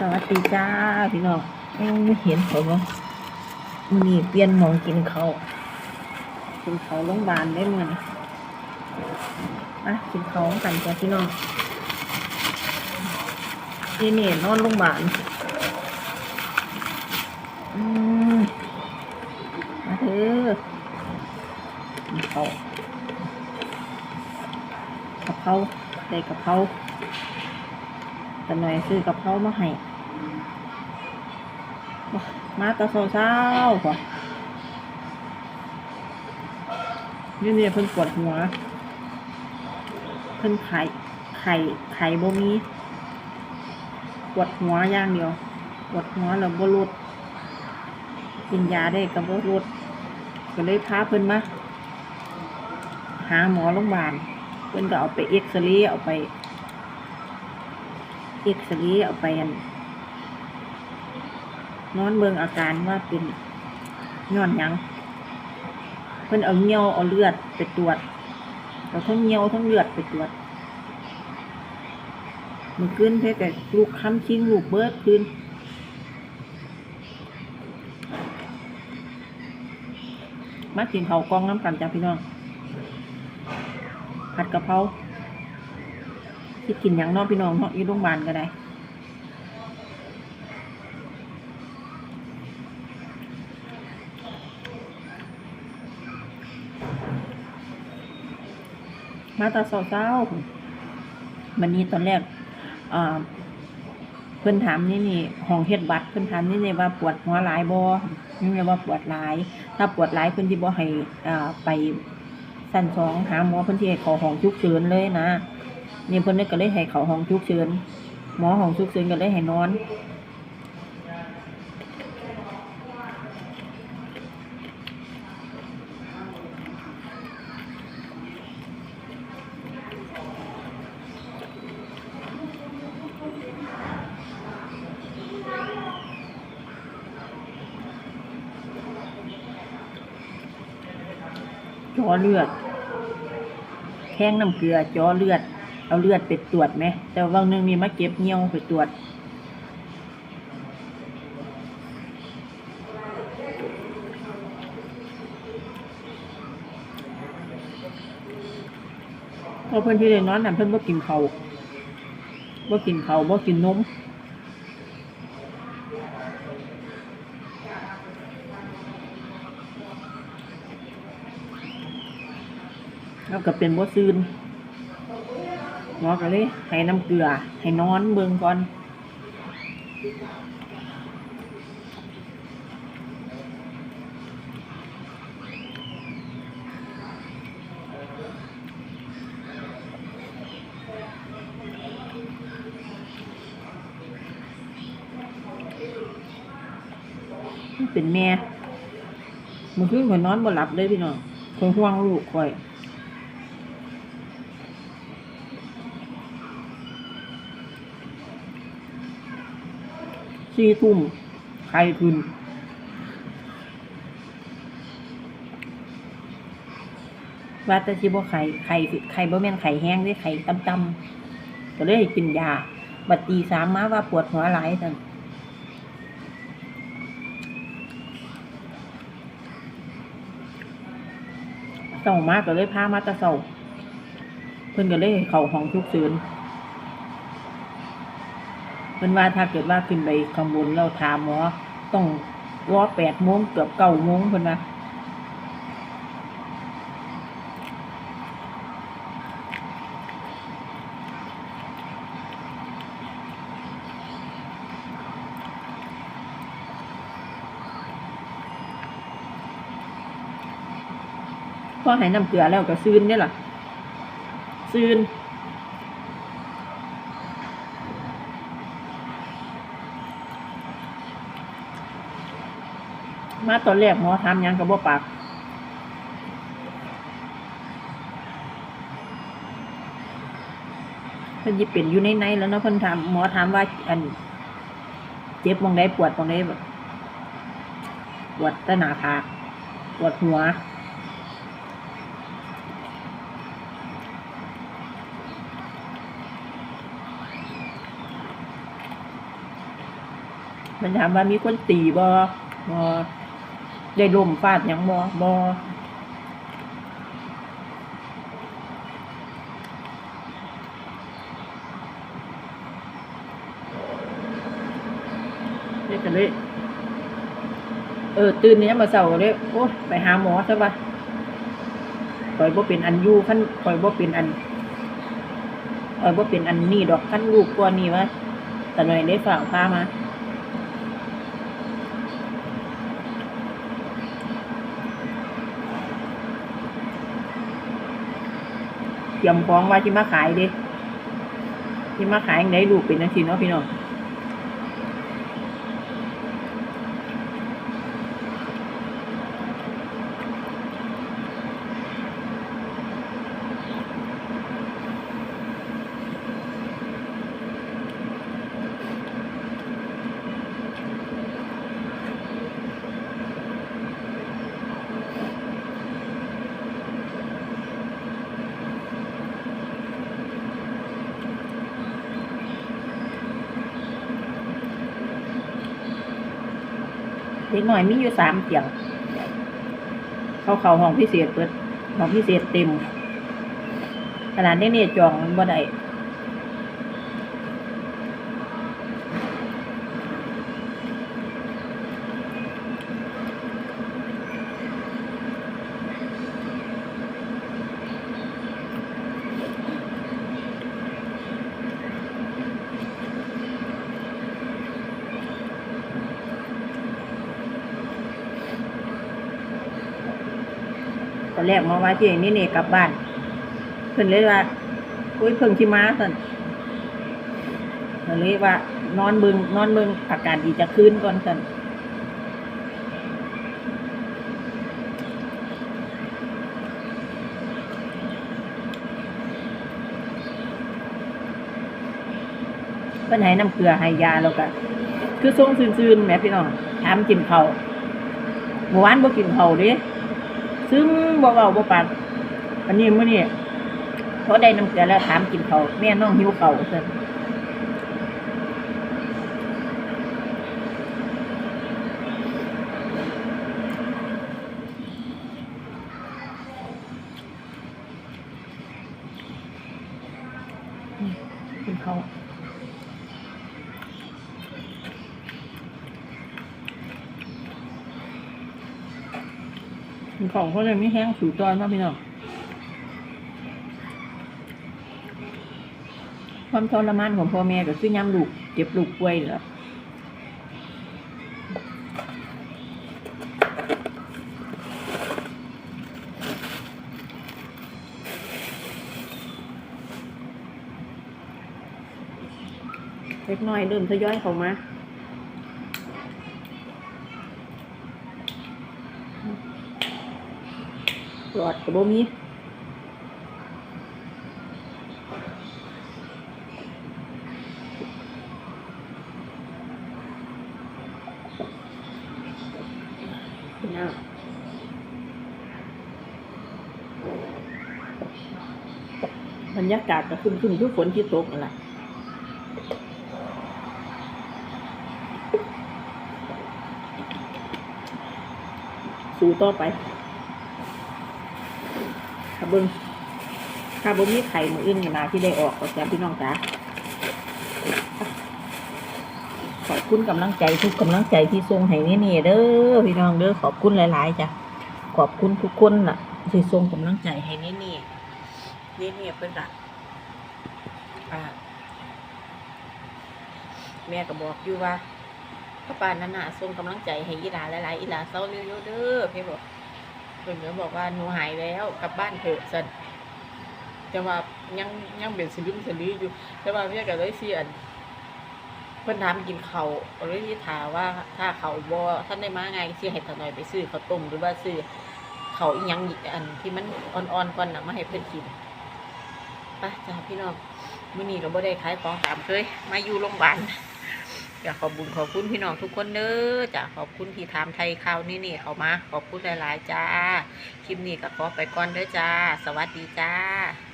สวัสดีจ้าพี่น้องไม่เห็นผมว่ามันนี่เปลี่ยนมองกินเขากินเขาโรงพยาบาลได้มั้ยอะกินเขากันจ้าพี่น้องนี่เนี่ยนอนโรงพยาบาลมาเถอะกินเขากะเพราได้กะเพราแต่หน่อยซื้อกะเพรามาให้ มาตะเช้าๆก่อนนี่เนี่ยเพิ่นปวดหัว เพิ่นไข่ไข่ไข่บ่มีปวดหัวอย่างเดียวปวดหัวแล้วบ่ลดกินยาได้ก็บ่ลดก็เลยพาเพิ่นมาหาหมอโรงพยาบาลเพิ่นก็เอาไปเอ็กซเรย์เอาไปเอ็กซเรย์เอาไปอัน นอนเบิงอาการว่าเป็นย้อนยังเพิ่นเอาเหี่ยวเอาเลือดไปตรวจเอาทั้งเหี่ยวทั้งเลือดไปตรวจมันขึ้นเพื่อแต่ลูกค้ำชิงลูกเบิดคืนมากินเขากองน้ำกันจ้ะพี่น้อง ผัดกะเพราที่กินอย่างนอกพี่น้องเนาะอยู่โรงพยาบาลก็ได้ มาตอนเช้าๆวันนี้ตอนแรกอ่าเพิ่อนถามนี่นี่ห้องเฮ็ดบัตรเพิ่อนถามนี่นี่ว่าปวดหัวหลายบ่นี่นี่ว่าปวดหลาย ถ้าปวดหลายเพิ่อนสิบ่ให้อ่าไปสั้นสองหาหมอเพิ่อนสิให้ข้าห้องฉุกเฉินเลยนะนี่เพิ่อนก็เลยให้เขาห้องฉุกเฉินหมอห้องฉุกเฉินก็เลยให้นอน จอเลือดแข้งน้ำเกลือจอเลือด เอาเลือดไปตรวจไหม แต่ว่านึงมีมาเก็บเงี้ยวไปตรวจ พอเพื่อนที่ได้นอนนั่นเพื่อนบ่กินเขาวบ่กินเขาวบ่กินนม แล้วก็เป็นบ่ซืนหมอก็เลยให้น้ำเกลือ ให้นอนเบิ่งก่อนเป็นแม่เมื่อคืนข่อยนอนบ่หลับเลยพี่น้องข่อยห่วงลูกข่อย สี่ทุ่มไข้ขึ้นว่าแต่สิบ่ไข่ไข่ไข่บ่แม่นไข่แห้งเด้ไข่ต่ำก็เลยกินยา บัดตีสามมาว่าปวดหัวหลายซั่นเศร้ามากก็เลยพามาตะเศร้าเพิ่นก็เลยเข้าห้องฉุกเฉิน เพิ่นว่าถ้าเกิดว่าขึ้นไปข้างบนเราถามหมอต้องรอแปดโมงเกือบเก้าโมงเพิ่นว่าพอให้น้ำเกลือแล้วก็ซืนเนี่ยล่ะซืน มาตอนแรกหมอทำยังกับบ่ปากเพิ่นยิเป็นอยู่ในในแล้วเนาะเพิ่นถามหมอถามว่า อัน เจ็บมองใดปวดมองใดแบบปวดแตหนาผากปวดหัวมันถามว่ามีคนตีบ่บ่ ได้ลมฟาดหยังบ่บ่เด็กกันเลยเออ ตื่นเนี้ยมาเสาร์ก็เลยโอ้ยไปหาหมอซะวะข่อยบ่เป็นอันยู่ขั้นข่อยบ่เป็นอันข่อยบ่เป็นอันนี่ดอกขั้นลูกกว่านี่วะแต่หน่อยได้ฝากพามา เตรียมของว่าที่มาขายเดิที่มาขายยังไงลูกเป็นนักทีเนาะพี่น้อง เด็กหน่อยมีอยู่สามเตียง เขาเข้าห้องพิเศษเปิดห้องพิเศษเต็มขนาดนี้เนี่ยจองมันบ่ได้ ตอนแรกมาว่าที่นี่เนี่ยกลับบ้านเพิ่นเลยว่าอุ้ยเพิ่งที่มาสั่นเพิ่นเลยว่านอนเบิงนอนเบิงอากาศดีจะคืนก่อนสั่นเพิ่นให้น้ำเกลือให้ยาแล้วก็คือทรงซื่นๆแหมพี่น้องถามกินข้าเมื่อวานบ่กินข้าเด้ ซึ่งบ่เว้าบ่ปากวันนี้มื้อนี้เขาได้น้ำเกลือแล้วถามกินเขาแม่น้องหิวเขาเพิ่นมกินเขาว กินของเขาเลยไม่แห้งสูตอนมากพี่น้องความทรมานของพ่อแม่ก็คือยามลูกเจ็บลูกป่วยนี่แหละเล็กน้อยเริ่มทยอยเข้ามา อดกับโบมีน้องบรรยากาศก็คึมคึมคือฝนที่ตกนั่นแหละสู่ต่อไป เบิ้งถ้าบ่มีไข่มืออื่นนาที่ได้ออกก็จะพี่น้องจ๋าขอบคุณกำลังใจทุกกำลังใจที่ส่งให้นี่นี่เด้อพี่น้องเด้อขอบคุณหลาย ๆ จ้ะขอบคุณทุกคนน่ะ ที่ส่งกำลังใจให้นี่นี่นี่นี่เป็นละอ่าแม่ก็บอกอยู่ว่าพ่อปานนั่นน่ะส่งกำลังใจให้อีหลาหลายๆอีหลาเศร้าเร็วๆเด้อพี่บอก พิ่นก็บอกว่าหนูหายแล้วกลับบ้านเถอะสันแต่ว่ายังยังเป็นสลึมสลืออยู่ แต่ว่าแม่ก็เลยเสียนเพิ่นถามกินเขาวก็เลยที่ถามว่าถ้าเขาบ่ท่านได้มาไงสิให้ตาหน่อยไปซื้อข้าวต้มหรือว่าซื้อเขาอีหยังอีกอันที่มันอ่อนๆก่อนน่ะมาให้เพิ่นกินไปจ้าพี่น้องมื้อนี้ก็บ่ได้ขายของตามเคยมาอยู่โรงพยาบาล อยากขอบบุญขอบคุณพี่น้องทุกคนเด้อจ้ะขอบคุณที่ถามไทยข่าวนี่นี่เขามา ขอบคุณหลาย ๆ จ้า คลิปนี้ก็ขอไปก่อนเด้อจ้า สวัสดีจ้า